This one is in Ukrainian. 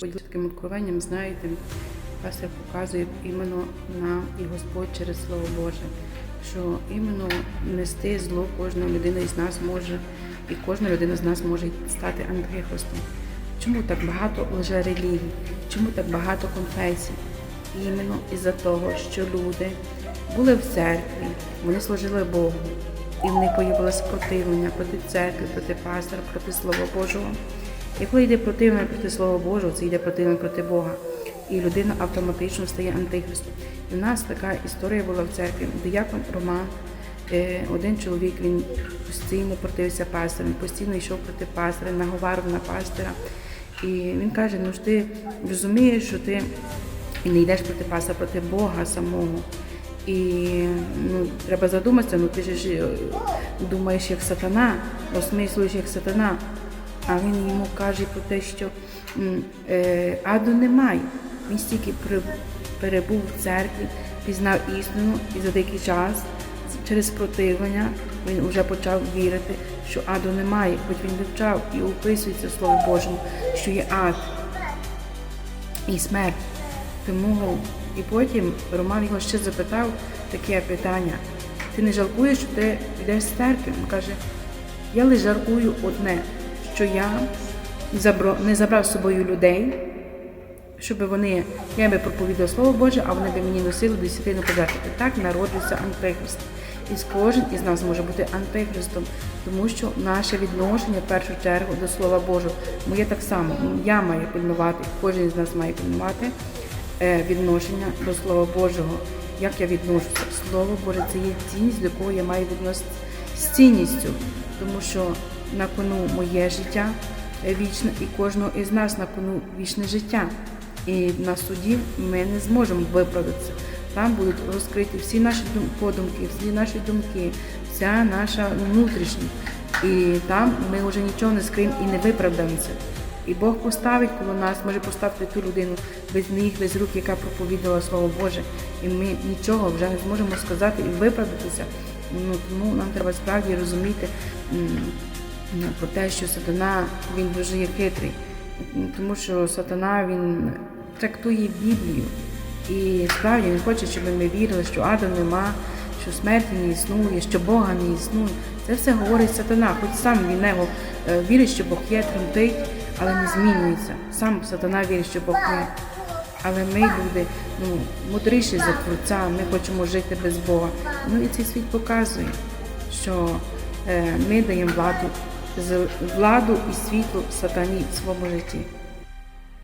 Поділюсь таким откровенням, знаєте, пастор показує іменно нам і Господь через Слово Боже, що іменно нести зло кожна людина із нас може, і кожна людина з нас може стати антихристом. Чому так багато лжерелігій? Чому так багато конфесій? Іменно із-за того, що люди були в церкві, вони служили Богу, і в них появилося противлення проти церкви, проти пастора, проти Слова Божого. І коли йде противлення проти Слова Божого, це йде противлення проти Бога. І людина автоматично стає антихристом. В нас така історія була в церкві. Диякон Роман, е, один чоловік, він постійно противився пастору, він постійно йшов проти пастора, наговарив на пастора. І він каже: ну ж ти розумієш, що ти не йдеш проти пастора, проти Бога самого. І ну, треба задуматися, ну ти ж е, думаєш як сатана, осмислюєш як сатана. А він йому каже про те, що е, аду немає. Він стільки перебув в церкві, пізнав істину і за деякий час через противлення він вже почав вірити, що аду немає, хоч він вивчав і описується в Слові Божому, що є ад і смерть. Тому і потім Роман його ще запитав таке питання: ти не жалкуєш, що ти йдеш з церкви? Він каже, я лише жалкую одне, що я не забрав з собою людей, щоб вони, я би проповідав Слово Боже, а вони би мені носили десятину пожертвувати. Так народився антихрист. І кожен із нас може бути антихристом, тому що наше відношення в першу чергу до Слова Божого. Моє так само, я маю пильнувати, кожен із нас має пильнувати е, відношення до Слова Божого. Як я відношуся? Слово Боже це є цінність, до кого я маю відноситися з цінністю, тому що на кону моє життя е, вічне і кожного із нас на кону вічне життя. І на суді ми не зможемо виправдатися. Там будуть розкриті всі наші подумки, всі наші думки, вся наша внутрішня. І там ми вже нічого не скриємо і не виправдаємося. І Бог поставить коло нас, може поставити ту людину без ніг, без рук, яка проповідала Слово Боже. І ми нічого вже не зможемо сказати і виправдатися. Ну, тому нам треба справді розуміти про те, що сатана він дуже є хитрий. Тому що сатана він трактує Біблію. І справді він хоче, щоб ми вірили, що ада нема, що смерті не існує, що Бога не існує. Це все говорить сатана, хоч сам він него е, вірить, що Бог є, тремтить, але не змінюється. Сам сатана вірить, що Бог є. Але ми, люди, ну, мудріші за Творця, ми хочемо жити без Бога. Ну і цей світ показує, що е, ми даємо владу, з- владу і світло сатані в своєму житті.